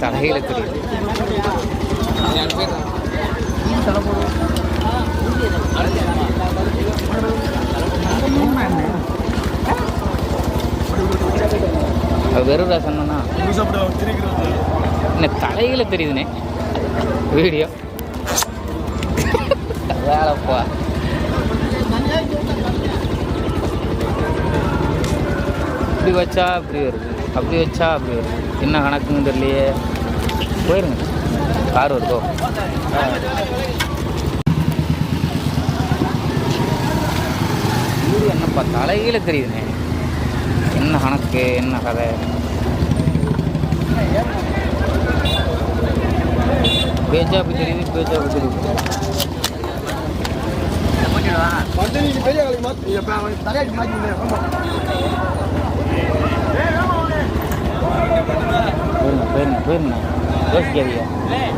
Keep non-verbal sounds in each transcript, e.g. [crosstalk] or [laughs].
தலையில தெரியுது வெறும் சொன்னா என்ன தலையில தெரியுதுனே. வீடியோ. வேலைப்பா இப்படி வச்சா இப்படி வருது. அப்படி வச்சா அப்படி வருது. என்ன கணக்குன்னு தெரியலையே. போயிருங்க. கார் வருதோ? வீடு என்னப்பா தலையில தெரியுதுண்ணே என்ன கணக்கு என்ன கதை? பேஜா அப்படி தெரியுது. பேஜா அப்படி தெரியுது போயிருங்க போயிருங்க போயிருங்க யோசிக்காதீங்க.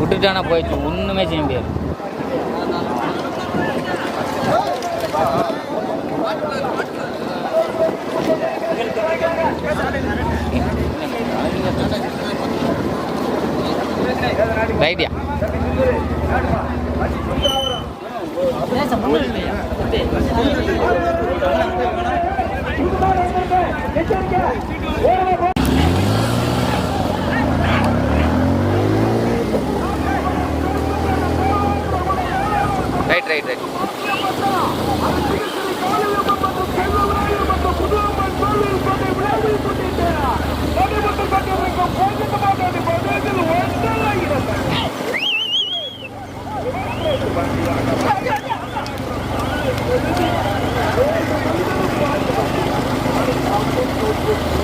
விட்டுட்டானா போயிடுச்சு. ஒன்றுமே செய்ய முடியாது. ரைட்டியா right right right Muthu Thank you.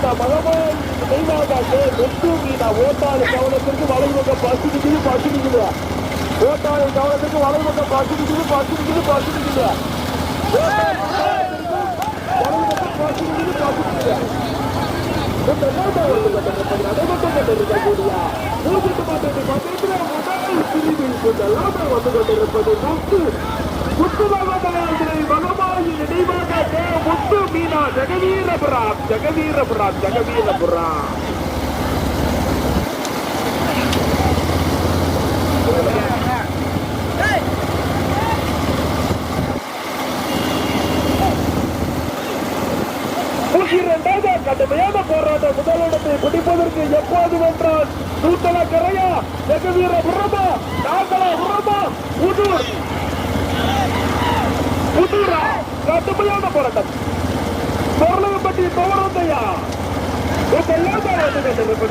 Muthu Meena மகமாய் தெய்வாக முத்து ஓட்டாளி கவனத்திற்கு வலைமுகம் பசிக்குது பசிக்குது ஓட்டாளி கவனத்திற்கு வலைமுகம் பசிக்குது பசிக்குது பசிக்குது முத்து மீனா ஜெகவீரபுரம் ஜெகவீரபுரம் ஜெகவீரபுரம் இரண்டாவது கடுமையான போராட்டம் முதலிடத்தை பிடிப்பதற்கு எப்போது வென்றால் நூத்தல கரையா ஜெகவீர புறமா நாகல புறமா புதூர் புதூரா கடுமையான போராட்டம். பொருளப்பட்டி தோழந்தையா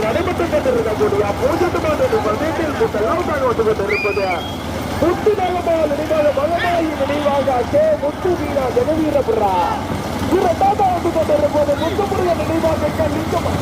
நடைபெற்று கொண்டிருக்கக்கூடிய பூஜ்ஜியத்து பதினெட்டில் முத்தெல்லாம் வந்து முத்து நலமால் நினைவாக மகமாயி நினைவாக கே. முத்து வீரா ஜெகவீரபுரா. இரண்டாவது வந்து கொண்டிருப்பது நினைவாக லிங்கமா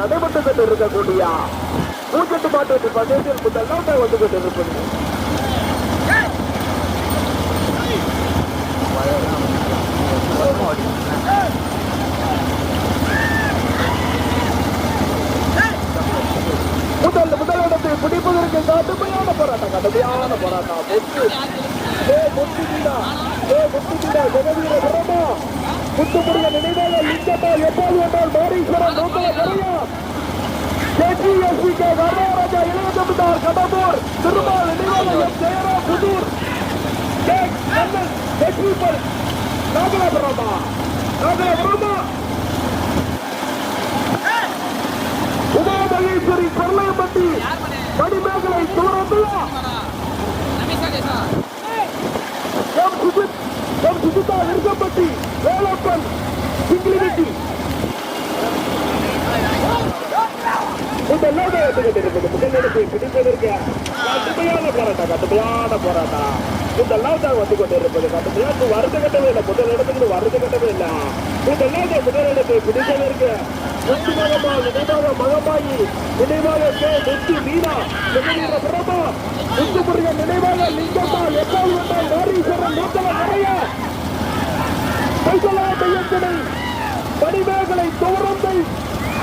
அடைபட்டுக் கொண்டிருக்கக்கூடிய மூச்சட்டு மாட்டு பசேசில் முதல்லாம் வந்து கொண்டிருப்பது இதுக்கு கடுமையான போராட்டம் கடுமையான போராட்டம் முத்து ஏ முத்து வீடா ஏ முத்து வீடா ஜெகவீர பிரமா முத்துமுருக நினைவாக லிங்கப்பா எப்போது வந்தால் மாரீஸ்வரன் நோக்கல கரையா கேஜிஎஸ்பிகே கர்மராஜா இளையதமிழ்தார் கடம்பூர் திருமால் நினைவாக எம் ஜெயரா புதூர் கே கண்ணன் வெற்றிப்பல் நாகலாபுரமா நாகலாபுரமா உமாமகேஸ்வரி கொர்லையம்பட்டி மணிமேகலை தூரத்துலா. எம் சுஜித் எம் சுஜிதா விருகம்பட்டி வேலப்பன் சிங்கிலிவிட்டி இந்த லோகத்துக்கு பிடிப்பதற்கு கடுமையான போராட்டம் கடுமையான போராட்டம். இந்த லோகம் வந்து கொண்டிருப்பது. கடுமையாக வருது கட்டவே இல்லை. முதல் இடத்துக்கு வருது கட்டவே இல்லை. இந்த லோகம் முதலிடத்தை பிடிப்பதற்கு முத்து மகமா நினைவாக மகமாயி நினைவாக கே. முத்து மீனா நினைவாக பிரமா முத்து நினைவாக லிங்கம்மா எப்போது வந்தால் மாரீஸ்வரன் நோக்கல நிறைய. கைகலா மையத்தினை மணிமேகலை தோரந்தை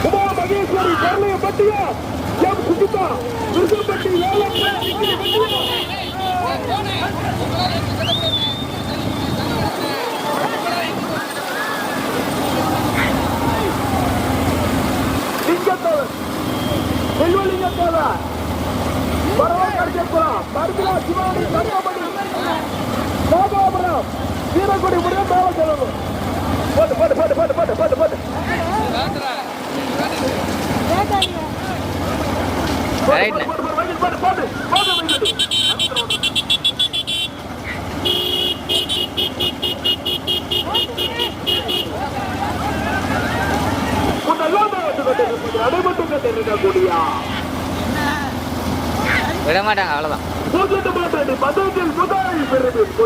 உமா மகேஸ்வரி கர்லைய பட்டியா M. Sujitha Viruthupatti Morning! Morning! Morning!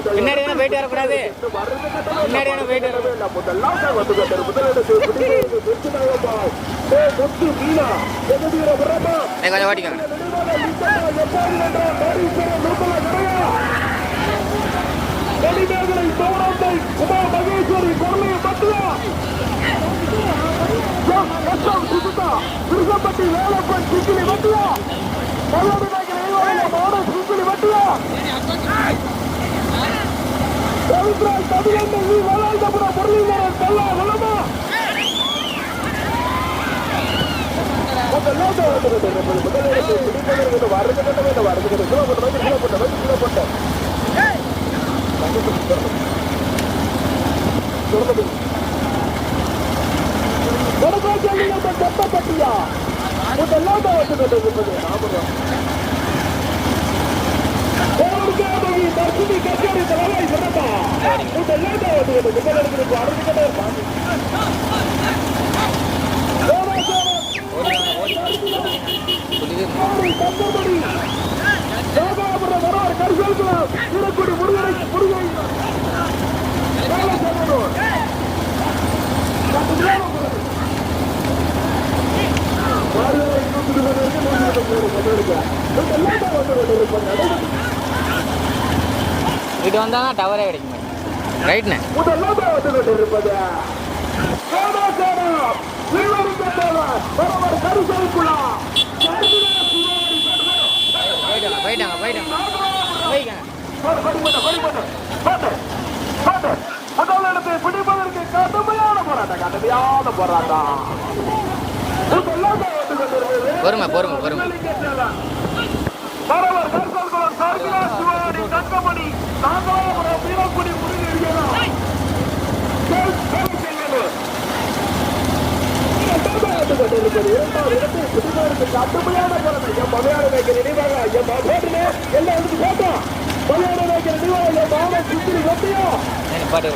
பின்னாடி போயிட்டு வரக்கூடாது. பின்னாடி போயிட்டு வர முதல்லாம் வந்து கொண்டிருப்பது முதலிடத்தில் [laughs] பிடிப்பதற்கு திருச்சிநாயம்மாள் ஏ முத்து மீனா ஜெகதீர பிரமா நீ கொஞ்சம் ஓட்டிக்கோங்க. கடிமேகலை சோழந்தை உமா மகேஸ்வரி பொருளைய பட்டியா சுசுதா திருசப்பட்டி வேலப்பன் சிக்கிலி நாயகர் மாட சிக்கிலி பட்டியா ரவித்ராஜ் தமிழன் வேலாயுதபுரம் முரளிதரன் கல்லா வளமா முதல்ல முதலிடத்தை பிடிப்பதற்கு வரது கொண்டிருப்பது ராமராம் கோர்காதவி தர்சினி கச்சேரி தலைவாய் சிறப்பா முதல்லாம் வந்து கொண்டு முதலிடத்திற்கு வரது கட்ட இருப்பாங்க தந்தபடி ராமாபுரம் வரார் கரிசல்குளம் திருக்குடி முருகனை இது வந்தால் தான் டவரே கிடைக்குமே ரைட்ண்ணே போயிட்டாங்க போயிட்டாங்க போயிட்டாங்க. போய்க்காங்க. முதல் இடத்தை பிடிப்பதற்கு கடுமையான போராட்டம் கடுமையான போராட்டம் பொறுமை பொறுமை பொறுமை தங்கமணி நாகலாபுரம் வீரக்குடி முருகன் கடுமையான போராட்டம் என் மலையாள வைக்கிற நினைவாக என் போட்டுனே எல்லாம் எடுத்து போட்டோம் மலையாள வைக்கிற நினைவாக என் மாமா சுத்திரி வட்டியா நான் பாட்டு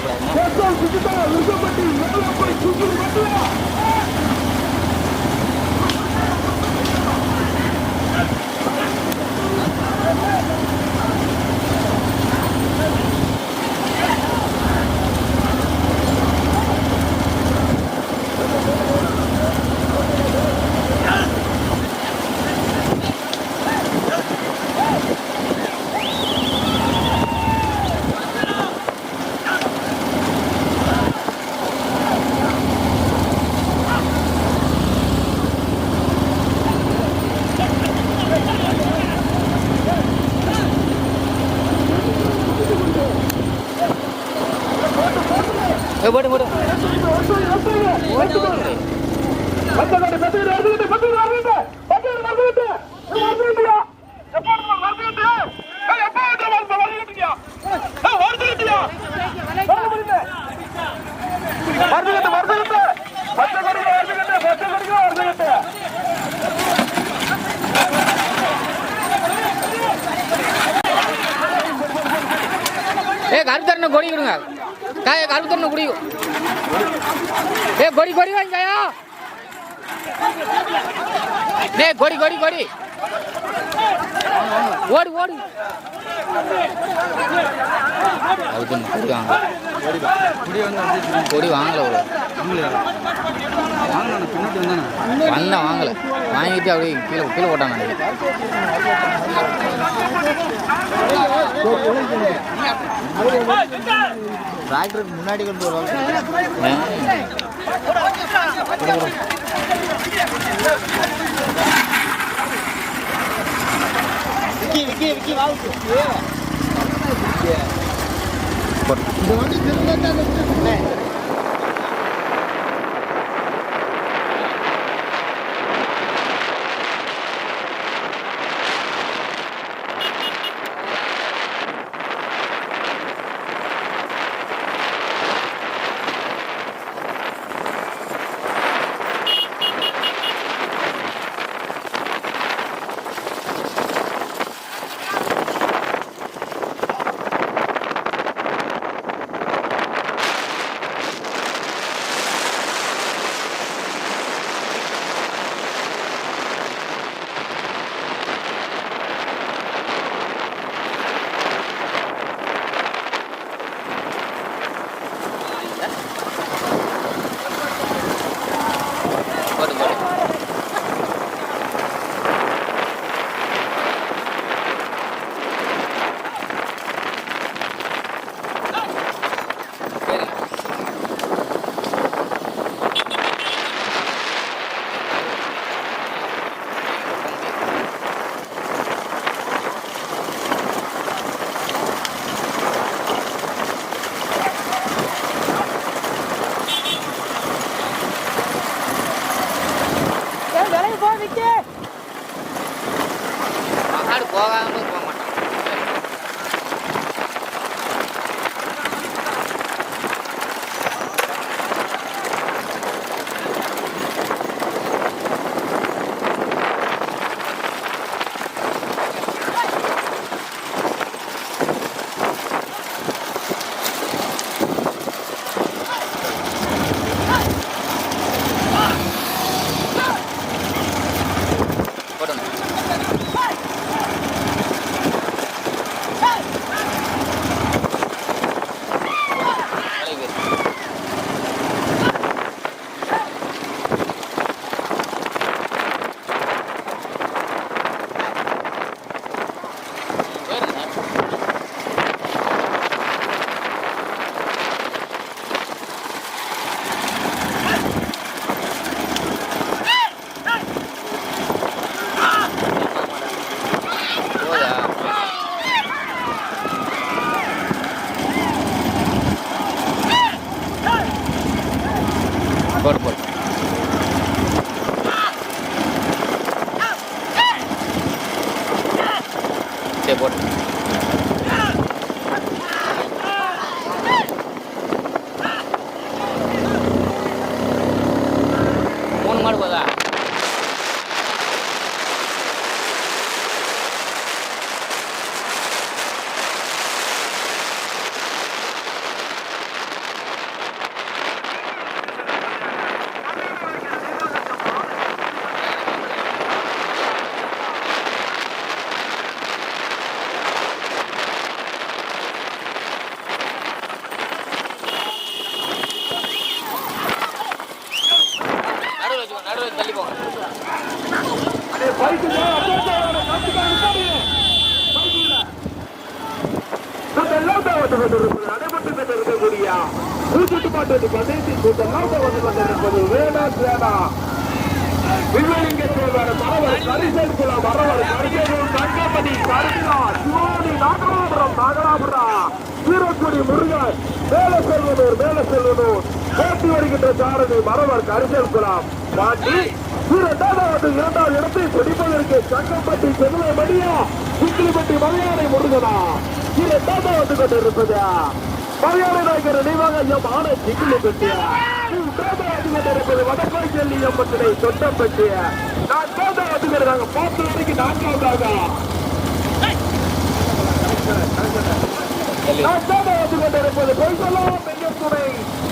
ஏ கருப்பு தரண கொடி கொடுங்க காய கருப்பு தரண கொடி. ஏ கொடி கொடி வாங்கிக்காயா டே கொடி கொடி கொடி. ஓடு ஓடு. கருப்பு தரண கொடி வாங்க கொடி வாங்கல ஒரு. வந்த வாங்கல. வாங்கிட்டு அப்படியே கீழே கீழே போட்டான்? டிராக்டருக்கு முன்னாடி கொண்டு வருவாங்க. இந்த வண்டி திரும்ப போடு போடு சரி போட்டு மூணு மாடு போதா நடுவில் வச்சுக்கோ நடுவில் வச்சு தள்ளி போங்க சாரதி முருகன் மேல செல்வனூர் மேல செல்வனூர். போட்டி வருகின்ற சாரதி மரவர் கரிசல் குலாம். பாண்டி இரண்டாவது இரண்டாவது இடத்தை பிடிப்பதற்கு சங்கம்பட்டி செல்வ மணியா சிக்கிலிப்பட்டி மலையானை முருகனா. இரண்டாவது வந்து கொண்டிருப்பது? மலையாள நாயகர் நினைவாக எம் ஆன சிக்கிலிப்பட்டியா மூன்றாவது கொண்டிருப்பது வடக்கோய் செல்லி எம்பத்தினை சொட்டப்பட்டிய நான் மூன்றாவது நாங்க பார்த்து வரைக்கும் நான்காவதாக. நான்காவது கொண்டிருப்பது பொய்சலாம் மெய்யம் துணை.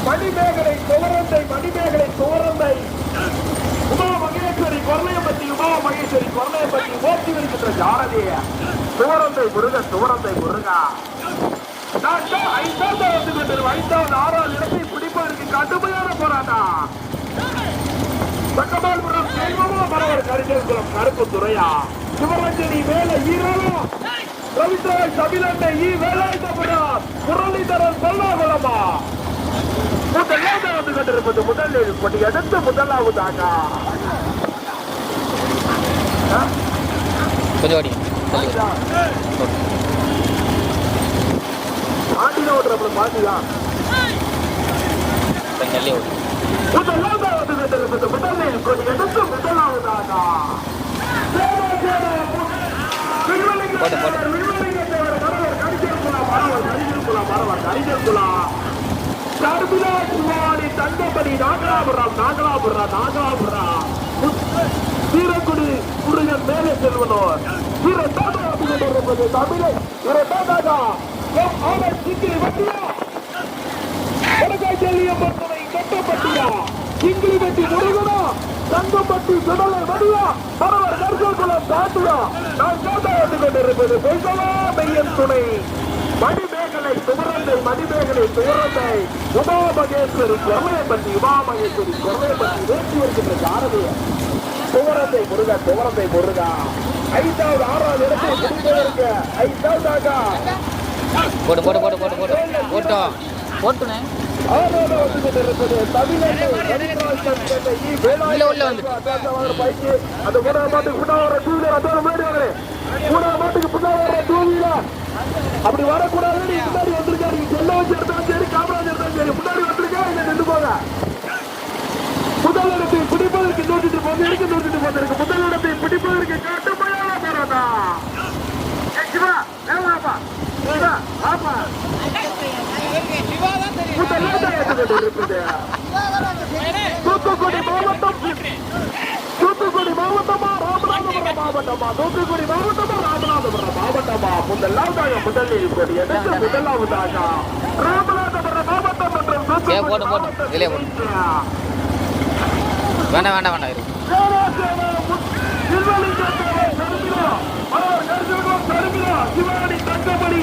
மணிமேகலை துவரந்தை மணிமேகலை துவரந்தை. உமா மகேஸ்வரி கொர்ணையப்பட்டி உமா மகேஸ்வரி கொர்ணையப்பட்டி ஓட்டி வருகின்ற ஜாரதிய துவரந்தை முருகன் துவரந்தை முருகா. ஐந்தாவது வந்து கொண்டிருக்கும் ஐந்தாவது ஆறாவது இடத்தை பிடிப்பதற்கு கடுமையான போராட்டம். மரவர் கரிசல் குளம் கருப்பு துறையா சிவரஞ்சனி வேலை ஈரலா. ரவிந்திரன் தமிழண்டை ஈ வேலாயுதபுரம் முரளிதரன் சொல்லாகுளமா முதலாவது வந்து கொண்டிருப்பது முதலில் படி அடுத்து முதலாவதாக. முதலாவது முதலாவதாக. போட்டு, போட்டு. தேவர், விண்வெளிக்கு தேவர், மரவர் கரிசல் முருகன் மேலே செல்வனோர் தமிழை வட்டியா கட்டப்பட்டியா சிங்கிரி வெட்டி முருகனா தங்கப்பட்டி சுடலை வடியா பரவர் கர்ககுலம் தாட்டுயா நான் காட்டா வந்து கொண்டிருப்பது பொய்சலா மெய்யன் துணை. மணிமேகலை துமரந்தை மணிமேகலை துமரந்தை உமா மகேஸ்வரி கொர்மையப்பட்டி உமா மகேஸ்வரி கொர்மையப்பட்டி வேட்டி வருகின்ற ஜாரதிய துவரத்தை முருகா துவரத்தை முருகா. ஐந்தாவது ஆறாவது இடத்தை பிடிப்பதற்கு ஐந்தாவதாக. போட்டு போட்டு போட்டு போட்டு போட்டு போட்டோம். Wheeler. அப்படி வரக்கூடாது முன்னாடி வந்திருக்காரு. செல்ல வச்சு எடுத்தாலும் சரி காமராஜ் எடுத்தாலும் சரி முன்னாடி வந்திருக்கா இங்க நின்று போங்க. முதல் இடத்தை பிடிப்பதற்கு நூற்றிட்டு போந்திருக்கு நூற்றிட்டு போந்திருக்கு முதல் இடத்தை பிடிப்பதற்கு கட்டுமையான போராட்டம் ஏய், சிவா வேலை வாப்பா. சிவா, வாப்பா. முதல் தூத்துக்குடி மாவட்டம் தூத்துக்குடி மாவட்டமா ராமநாதபுரம் மாவட்டமா தூத்துக்குடி மாவட்டமா ராமநாதபுரம் மாவட்டமா முதலாவதாக முதலில் கொடி எடுத்து முதலாவதாக ராமநாதபுரம் மாவட்டம் மற்றும் தூத்துக்குடி மாவட்டம் வேண்டாம் வேண்டாம் வேண்டாம் இரு சேரா, முத்- திருவள்ளிக்கேட்டை, சருமிளா, மலர் கரிசல்குளம் சருமிளா, சிவானி தங்கமணி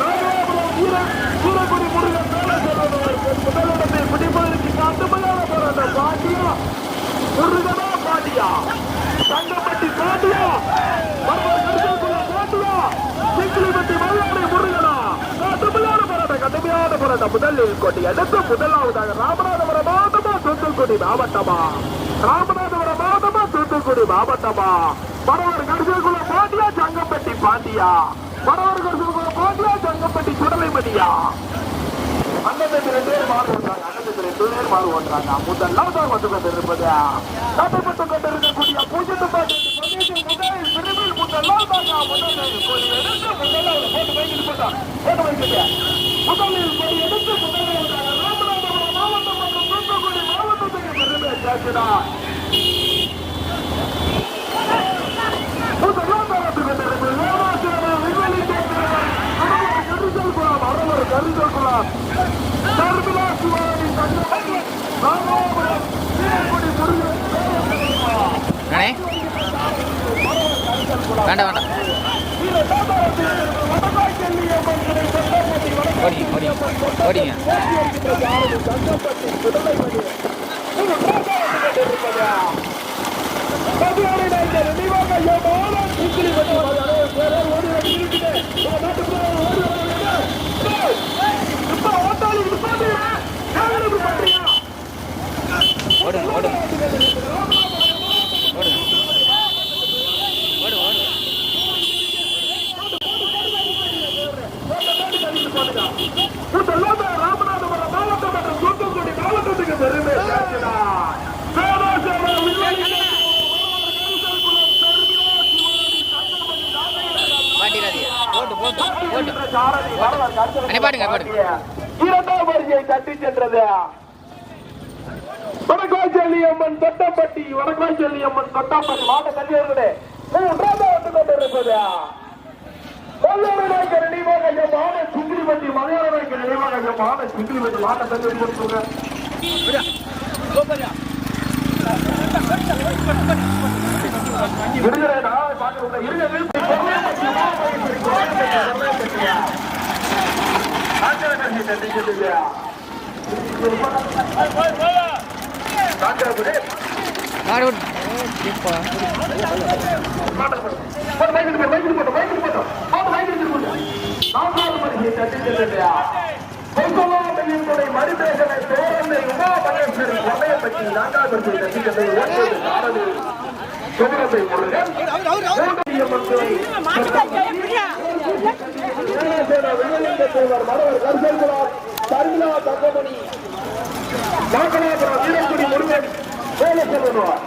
ராமநாதபுரம் வீர- வீரகுடி முருகன் மேலே செல்வதற்கு முதலிடத்தை பிடிப்பதற்கு கடுமையான போராட்டம். பாட்டியா முருகனா பாட்டியா தங்கப்பட்டி பாட்டியா மலர் கரிசல்குளம் மலையாளி முருகனா. கடுமையான போராட்டம் கடுமையான போராட்டம். முதலில் கொண்டு அடுத்து முதலாவதாக ராமநாதபுரம் மாவட்டமா தூத்துக்குடி மாவட்டமா? ராமநாதபுரம் மாவட்டமா தூத்துக்குடி மாவட்டமா? மரவர் கரிசல்குளம் பாண்டியா சங்கம்பட்டி பாண்டியா. மரவர் கரிசல்குளம் பாண்டியா சங்கம்பட்டி சுடலைமணியா அண்ணன் ரெண்டு பேர் மாறு ஓட்டுறாங்க அண்ணன் ரெண்டு பேர் மாறு ஓட்டுறாங்க. முதலாவதாக வந்து கொண்டிருப்பது கட்டப்பட்டு கொண்டிருக்கக்கூடிய பூஜ்ஜியத்து பாட்டு முதல் பிரிவில் முதலாவதாக முதலில் கொடி எடுத்து முதலாவது போட்டு வைக்கிட்டு போட்டா போட்டு வைக்கிட்டு முதலில் கொடி எடுத்து முதலாவதாக ராமநாதபுரம் மாவட்டம் மற்றும் தூத்துக்குடி மாவட்டத்துக்கு பெருமை சேர்க்கிறார் முதலாவதாக வந்து கொண்டிருப்பது யோகாசிரமம் விண்வெளி கேட்கிறவர் கருதல் குலாம் அரவர் கருதல் குலாம் சர்மிளா சிவானி தங்கமணி ராமநாதபுரம் வீரக்குடி முருகன் அண்ணே வேண்டாம் வேண்டாம். ஓடிங்க ஓடிங்க ஓடிங்க. ஓடுங்க. ஓடுங்க ஓடுங்க ராமநாதபுரம் மாவட்டம் மற்றும் தூத்துக்குடி மாவட்டத்துக்கு பெருமை பாடுங்க, பாடுங்க. இரண்டாம் வரிசையை தட்டி சென்றது. வடக்காச்செல்லி அம்மன் தொட்டப்பட்டி வடக்காச்செல்லி அம்மன் தொட்டப்பட்டி மாட்ட கல்வியர்களே மூன்றாவது வந்து கொண்டிருப்பது. கொல்லூரினாய்க்கு நினைவாக மான சுங்கிரிபட்டி மலையாளனாய்க்கு நினைவாக மான சுங்கிரிபட்டி மாட்ட கல்வி நான் பார்க்க நடிக்கிறதுயா மறுபேசனை தோழமை உமா பரமேஸ்வரன் கொள்ளையை பற்றி நான்காவது நடிக்கிறது ஒன்பது நாடகம் சுமரத்தை முருகன் சிவசேனா தேவர் தலைவர் மரவர் கர்சல்குமார் சர்மிளா தங்கமணி நாகநாதரா வீரக்குடி முருகன் வேலை செல்வனார்